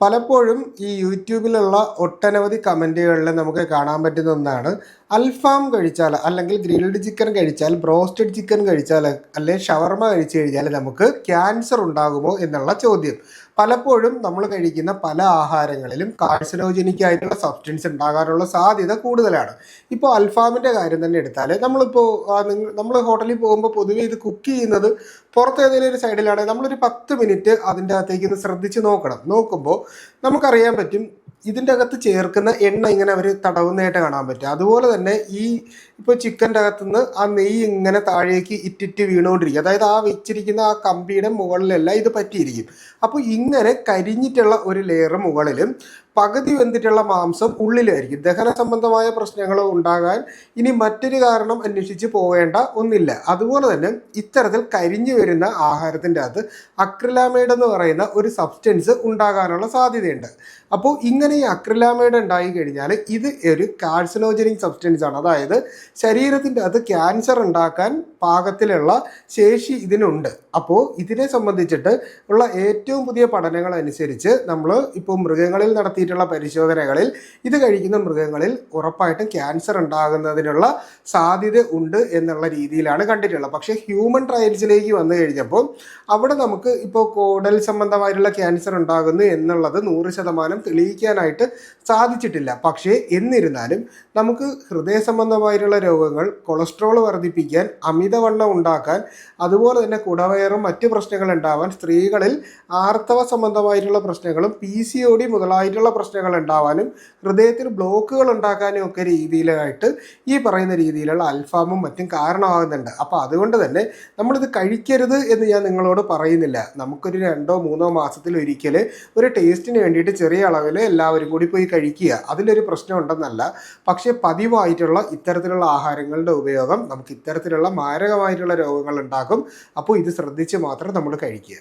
പലപ്പോഴും ഈ യൂട്യൂബിലുള്ള ഒട്ടനവധി കമന്റുകളിൽ നമുക്ക് കാണാൻ പറ്റുന്ന ഒന്നാണ്. അൽഫാം കഴിച്ചാൽ അല്ലെങ്കിൽ ഗ്രിൽഡ് ചിക്കൻ കഴിച്ചാൽ ബ്രോസ്റ്റഡ് ചിക്കൻ കഴിച്ചാൽ അല്ലെങ്കിൽ ഷവർമ കഴിച്ചു കഴിഞ്ഞാൽ നമുക്ക് ക്യാൻസർ ഉണ്ടാകുമോ എന്നുള്ള ചോദ്യം. പലപ്പോഴും നമ്മൾ കഴിക്കുന്ന പല ആഹാരങ്ങളിലും കാഴ്സലോജനിക് ആയിട്ടുള്ള സബ്സ്റ്റൻസ് ഉണ്ടാകാനുള്ള സാധ്യത കൂടുതലാണ്. ഇപ്പോൾ അൽഫാമിന്റെ കാര്യം തന്നെ എടുത്താൽ നമ്മളിപ്പോൾ നമ്മൾ ഹോട്ടലിൽ പോകുമ്പോൾ പൊതുവേ ഇത് കുക്ക് ചെയ്യുന്നത് പുറത്ത് ഏതെങ്കിലും ഒരു സൈഡിലാണെങ്കിൽ നമ്മളൊരു പത്ത് മിനിറ്റ് അതിന്റെ അകത്തേക്ക് ഒന്ന് ശ്രദ്ധിച്ച് നോക്കണം. നോക്കുമ്പോൾ നമുക്കറിയാൻ പറ്റും ഇതിന്റെ അകത്ത് ചേർക്കുന്ന എണ്ണ ഇങ്ങനെ അവർ തടവുന്നതായിട്ട് കാണാൻ പറ്റും. അതുപോലെ തന്നെ ഈ ഇപ്പോൾ ചിക്കന്റെ അകത്തുനിന്ന് ആ നെയ്യ് ഇങ്ങനെ താഴേക്ക് ഇറ്റിറ്റ് വീണുകൊണ്ടിരിക്കും അതായത് ആ വെച്ചിരിക്കുന്ന ആ കമ്പിയുടെ മുകളിലെല്ലാം ഇത് പറ്റിയിരിക്കും. അപ്പോൾ ഇങ്ങനെ കരിഞ്ഞിട്ടുള്ള ഒരു ലെയർ മുകളിലും പകുതി വെന്തിട്ടുള്ള മാംസം ഉള്ളിലായിരിക്കും. ദഹന സംബന്ധമായ പ്രശ്നങ്ങൾ ഉണ്ടാകാൻ ഇനി മറ്റൊരു കാരണം അന്വേഷിച്ച് പോകേണ്ട ഒന്നില്ല. അതുപോലെ തന്നെ ഇത്തരത്തിൽ കരിഞ്ഞു വരുന്ന ആഹാരത്തിന്റെ അകത്ത് അക്രിലാമൈഡ് എന്ന് പറയുന്ന ഒരു സബ്സ്റ്റൻസ് ഉണ്ടാകാനുള്ള സാധ്യതയുണ്ട്. അപ്പോൾ ഇങ്ങനെ ഈ അക്രിലാമൈഡ് ഉണ്ടായി കഴിഞ്ഞാൽ ഇത് ഒരു കാർസിനോജനിക് സബ്സ്റ്റൻസ് ആണ്. അതായത് ശരീരത്തിന്റെ അകത്ത് ക്യാൻസർ ഉണ്ടാക്കാൻ പാകത്തിലുള്ള ശേഷി ഇതിനുണ്ട്. അപ്പോൾ ഇതിനെ സംബന്ധിച്ചിട്ട് ഉള്ള ഏറ്റവും പുതിയ പഠനങ്ങൾ അനുസരിച്ച് നമ്മൾ ഇപ്പോൾ മൃഗങ്ങളിൽ നടത്തിയിട്ടുള്ള പരിശോധനകളിൽ ഇത് കഴിക്കുന്ന മൃഗങ്ങളിൽ ഉറപ്പായിട്ടും ക്യാൻസർ ഉണ്ടാകുന്നതിനുള്ള സാധ്യത ഉണ്ട് എന്നുള്ള രീതിയിലാണ് കണ്ടിട്ടുള്ളത്. പക്ഷേ ഹ്യൂമൻ ട്രയൽസിലേക്ക് വന്നു കഴിഞ്ഞപ്പോൾ അവിടെ നമുക്ക് ഇപ്പോൾ കോടൽ സംബന്ധമായിട്ടുള്ള ക്യാൻസർ ഉണ്ടാകുന്നു എന്നുള്ളത് നൂറ് ശതമാനം തെളിയിക്കാനായിട്ട് സാധിച്ചിട്ടില്ല. പക്ഷേ എന്നിരുന്നാലും നമുക്ക് ഹൃദയ സംബന്ധമായിട്ടുള്ള രോഗങ്ങൾ കൊളസ്ട്രോൾ വർദ്ധിപ്പിക്കാൻ അമിതവണ്ണം ഉണ്ടാക്കാൻ അതുപോലെ തന്നെ കുടവയറും മറ്റു പ്രശ്നങ്ങൾ ഉണ്ടാവാൻ സ്ത്രീകളിൽ ആർത്തവ സംബന്ധമായിട്ടുള്ള പ്രശ്നങ്ങളും പി സി ഒ ഡി മുതലായിട്ടുള്ള പ്രശ്നങ്ങൾ ഉണ്ടാവാനും ഹൃദയത്തിൽ ബ്ലോക്കുകൾ ഉണ്ടാക്കാനും ഒക്കെ രീതിയിലായിട്ട് ഈ പറയുന്ന രീതിയിലുള്ള അൽഫാമും മറ്റും കാരണമാകുന്നുണ്ട്. അപ്പോൾ അതുകൊണ്ട് തന്നെ നമ്മളിത് കഴിക്കരുത് എന്ന് ഞാൻ നിങ്ങളോട് പറയുന്നില്ല. നമുക്കൊരു രണ്ടോ മൂന്നോ മാസത്തിൽ ഒരിക്കൽ ഒരു ടേസ്റ്റിന് വേണ്ടിയിട്ട് ചെറിയ അളവിൽ എല്ലാവരും കൂടി പോയി കഴിക്കുക. അതിലൊരു പ്രശ്നം ഉണ്ടെന്നല്ല. പക്ഷേ പതിവായിട്ടുള്ള ഇത്തരത്തിലുള്ള ആഹാരങ്ങളുടെ ഉപയോഗം നമുക്ക് ഇത്തരത്തിലുള്ള മാരകമായിട്ടുള്ള രോഗങ്ങൾ ഉണ്ടാക്കും. അപ്പോൾ ഇത് ശ്രദ്ധിച്ച് മാത്രം നമ്മൾ കഴിക്കുക.